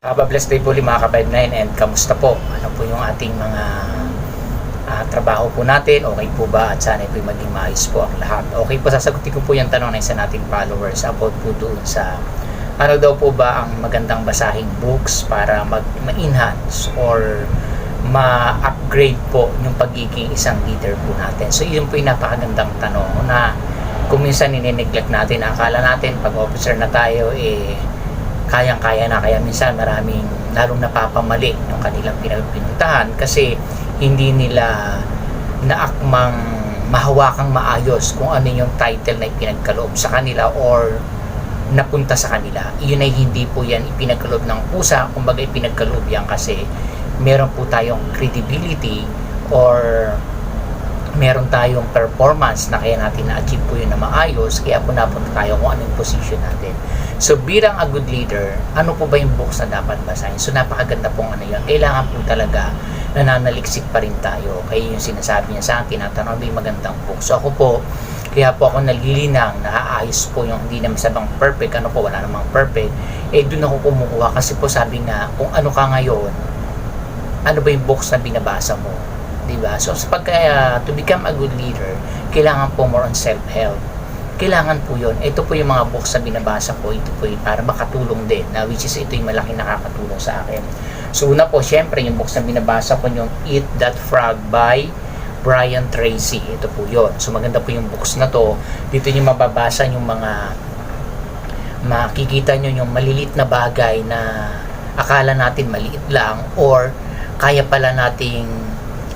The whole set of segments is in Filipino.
Have a blessed day po mga ka-5-9 and kamusta po? Ano po yung ating mga ah, trabaho po natin? Okay po ba? At sana po maging maayos po ang lahat. Okay po, sasagutin ko po yung tanong ng isa nating followers about po doon sa ano daw po ba ang magandang basahing books para mag- ma-enhance or ma-upgrade po yung pagiging isang leader po natin. So yun po yung napakagandang tanong na kung minsan ninineglect natin, akala natin pag officer na tayo eh kayang-kaya na kaya minsan maraming lalong napapamali yung kanilang pinagpinuntahan kasi hindi nila naakmang mahawakang maayos kung ano yung title na ipinagkaloob sa kanila or napunta sa kanila. Iyon ay hindi po yan ipinagkaloob ng pusa, kumbaga ipinagkaloob yan kasi meron po tayong credibility or meron tayong performance na kaya natin na-achieve po yun na maayos kaya po napunta tayo kung anong position natin. So bilang a good leader, ano po ba yung books na dapat basahin? So napakaganda pong ano yun. Kailangan po talaga nananaliksik pa rin tayo. Kaya yung sinasabi niya sa akin, tinatanong may magandang book. So ako po, kaya po ako nalilinang, naaayos po yung hindi naman sabang perfect, ano po, wala namang perfect, eh doon ako kumukuha kasi po sabi nga, kung ano ka ngayon, ano ba yung books na binabasa mo? 'Di ba? So, pagka uh, to become a good leader, kailangan po more on self-help. Kailangan po 'yon. Ito po yung mga books na binabasa ko, ito po yung para makatulong din, na which is ito yung malaking nakakatulong sa akin. So, una po, syempre, yung books na binabasa ko yung Eat That Frog by Brian Tracy. Ito po 'yon. So, maganda po yung books na to. Dito yung mababasa yung mga makikita nyo yung malilit na bagay na akala natin maliit lang or kaya pala nating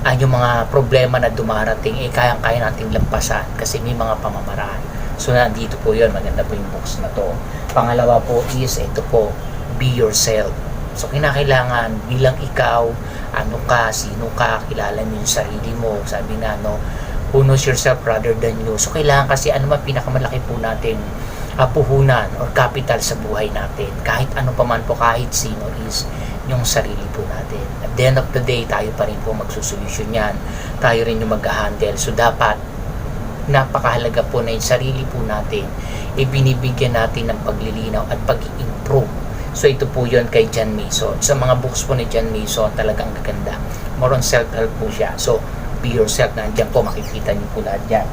ah, yung mga problema na dumarating eh kayang-kaya nating lampasan kasi may mga pamamaraan. So nandito po yun, maganda po yung books na to. Pangalawa po is ito po, be yourself. So kinakailangan bilang ikaw, ano ka, sino ka, kilala mo yung sarili mo. Sabi nga no, who knows yourself rather than you. So kailangan kasi ano man pinakamalaki po nating uh, puhunan or capital sa buhay natin. Kahit ano pa man po, kahit sino is yung sarili po natin. At the end of the day, tayo pa rin po magsusolusyon yan. Tayo rin yung mag-handle. So, dapat napakahalaga po na yung sarili po natin ibinibigyan natin ng paglilinaw at pag-improve. So, ito po yon kay John Mason. Sa mga books po ni John Mason, talagang gaganda. More on self-help po siya. So, be yourself. Nandiyan po, makikita niyo po lahat yan.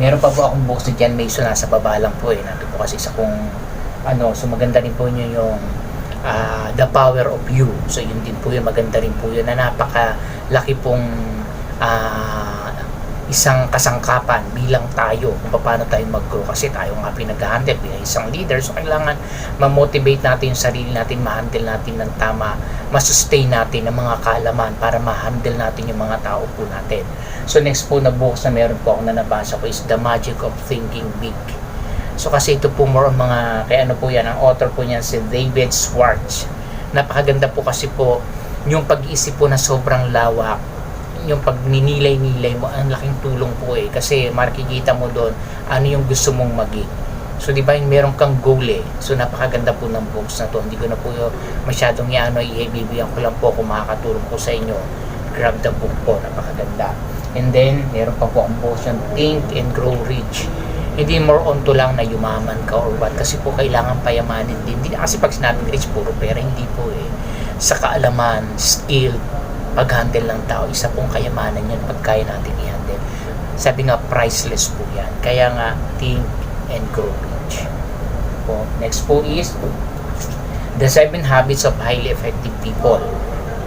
Meron pa po akong books ni John Mason, nasa baba lang po eh. Nandun po kasi sa kung ano, so maganda rin po niyo yung ah, The Power of You. So yun din po yun, maganda rin po yun na napakalaki pong ah, isang kasangkapan bilang tayo kung paano tayo mag-grow. Kasi tayo nga pinag-handle bilang isang leader. So kailangan ma-motivate natin yung sarili natin ma-handle natin ng tama ma-sustain natin ang mga kaalaman para ma-handle natin yung mga tao po natin. So next po na books na meron po ako na nabasa ko is The Magic of Thinking Big. So kasi ito po more mga kaya ano po yan ang author po niyan si David Schwartz. Napakaganda po kasi po yung pag-iisip po na sobrang lawak yung pag ninilay-nilay mo, ang laking tulong po eh. Kasi makikita mo doon ano yung gusto mong maging. So, di ba, yung meron kang goal eh. So, napakaganda po ng books na to. Hindi ko na po yung masyadong iano, i-bibigyan ko lang po kung makakatulong po sa inyo. Grab the book po, napakaganda. And then, meron pa po ang books yung Think and Grow Rich. Hindi more on to lang na yumaman ka or what. Kasi po, kailangan payamanin din. Hindi kasi pag sinabing rich, puro pera, hindi po eh. Sa kaalaman, skill, pag-handle ng tao, isa pong kayamanan yan pag kaya natin i-handle. Sabi nga, priceless po yan. Kaya nga, think and grow rich. Po. Next po is The Seven Habits of Highly Effective People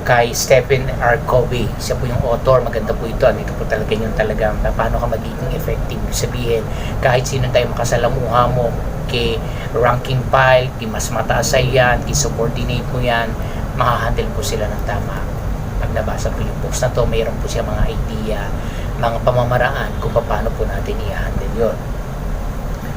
kay Stephen R. Covey. Siya po yung author. Maganda po ito. Dito po talaga yung talagang paano ka magiging effective. Sabihin, kahit sino tayo makasalamuha mo, kay ranking file, kay mas mataas sa yan, kay subordinate mo yan, makahandle po sila ng tama nabasa po yung books na to, mayroon po siya mga idea, mga pamamaraan kung paano po natin i-handle yun.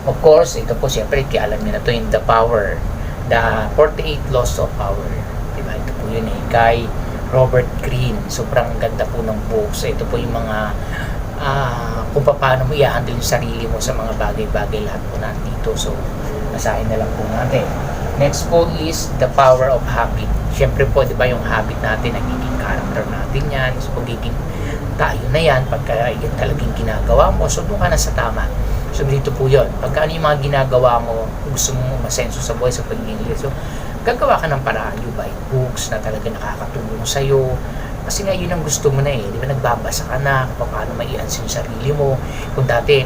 Of course, ito po siyempre, kaya niyo na to yung The Power, The 48 Laws of Power. Diba? Ito po yun eh, kay Robert Greene. Sobrang ganda po ng books. Ito po yung mga ah, kung paano mo i-handle yung sarili mo sa mga bagay-bagay lahat po nandito. So, basahin na lang po natin. Next po is the power of habit. Siyempre po, di ba yung habit natin, nagiging character natin yan. So, pagiging tayo na yan, pagka yan talagang ginagawa mo, so doon ka na sa tama. So, dito po yun. Pagka ano yung mga ginagawa mo, gusto mo masenso sa buhay, sa pagiging leader. So, gagawa ka ng paraan. You buy books na talaga nakakatulong sa'yo. Kasi nga yun ang gusto mo na eh. Di ba nagbabasa ka na kung paano maiansin yung sarili mo. Kung dati,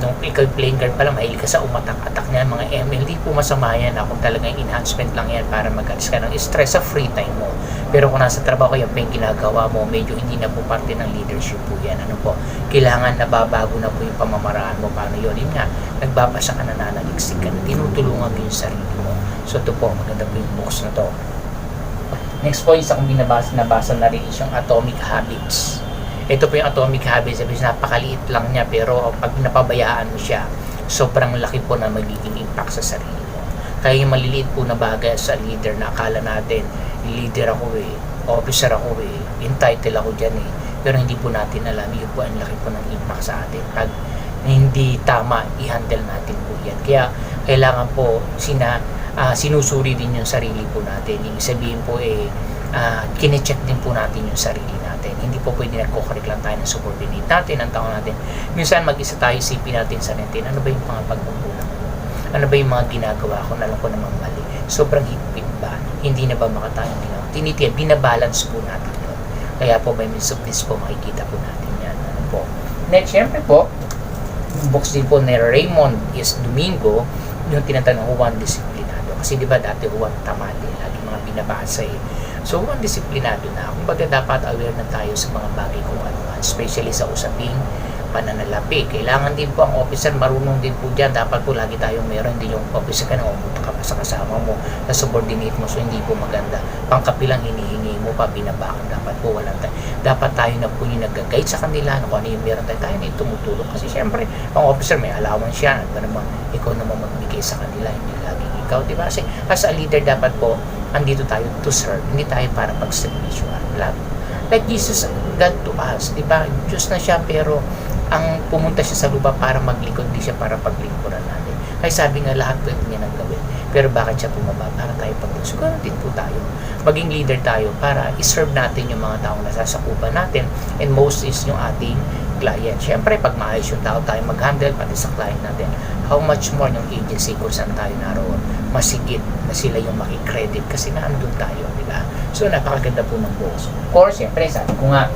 nung ikaw playing card pa lang, mahilig ka sa umatak-atak niyan, mga ML, di po masama yan na kung talagang enhancement lang yan para mag-alis ka ng stress sa free time mo. Pero kung nasa trabaho yan pa yung ginagawa mo, medyo hindi na po parte ng leadership po yan. Ano po, kailangan nababago na po yung pamamaraan mo. Paano yun? Yun nga, nagbabasa ka na nanaliksik ka na, tinutulungan mo yung sarili mo. So ito po, maganda po yung books na to. Next po, isa kong binabasa, nabasa na rin is yung Atomic Habits. Ito po yung Atomic Habits, sabi napakaliit lang niya, pero pag napabayaan mo siya, sobrang laki po na magiging impact sa sarili mo. Kaya yung maliliit po na bagay sa leader na akala natin, leader ako eh, officer ako eh, entitled ako dyan eh. Pero hindi po natin alam, yun po ang laki po ng impact sa atin. Pag hindi tama, i-handle natin po yan. Kaya kailangan po sina, ah, sinusuri din yung sarili po natin. Yung sabihin po eh, uh, kine-check din po natin yung sarili natin. Hindi po pwede nagko-correct lang tayo ng subordinate natin, ng tao natin. Minsan mag-isa tayo, isipin natin sa natin, ano ba yung mga pagkukulang? Ano ba yung mga ginagawa ko na alam ko namang mali? Sobrang higpit ba? Hindi na ba makatayang ginawa? Tinitiyan, binabalance po natin yun. Kaya po may means of this po, makikita po natin yan. Ano po? Next, syempre po, books din po ni Raymond is Domingo, yung tinatanong Juan Disciplinado. Kasi di ba dati Juan Tamale, lagi mga binabasa eh. So Juan Disciplinado na, kumbaga dapat aware na tayo sa mga bagay kung ano man, especially sa usaping pananalapi. Kailangan din po ang officer marunong din po dyan. Dapat po lagi tayong meron din yung officer ka na umuto ka pa sa kasama mo, na subordinate mo, so hindi po maganda. Pangkapilang hinihingi mo pa, binabakan. Dapat po walang tayo. Dapat tayo na po yung nag-guide sa kanila, no, kung ano yung meron tayo, tayo na tumutulong. Kasi syempre, ang officer may allowance siya, ano naman, ikaw naman magbigay sa kanila, hindi laging ikaw, di ba? Kasi as a leader, dapat po, andito tayo to serve, hindi tayo para pag-servisyo. Like Jesus, God to us, di ba? Diyos na siya, pero ang pumunta siya sa lupa para maglikod, hindi siya para paglingkuran natin. Kaya sabi nga lahat pwede niya nang gawin. Pero bakit siya bumaba? Para tayo pagtulong. Siguro din po tayo. Maging leader tayo para iserve natin yung mga taong nasasakupan natin. And most is yung ating client. Siyempre, pag maayos yung tao tayo mag-handle, pati sa client natin, how much more yung agency kung saan tayo naroon, masigit na sila yung makikredit kasi naandun tayo, di ba? So, napakaganda po ng boss. Of course, siyempre, sabi ko nga,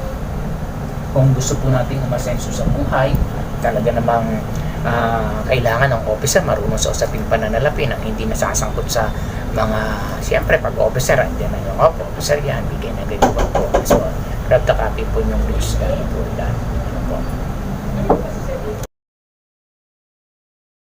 kung gusto po natin umasenso sa buhay, talaga namang ah, kailangan ng officer marunong sa usaping pananalapi na hindi nasasangkot sa mga, siyempre pag officer, hindi na yung opo, officer yan, bigay na ganyan po. So, grab the copy po yung news guide po dahil. Ano po.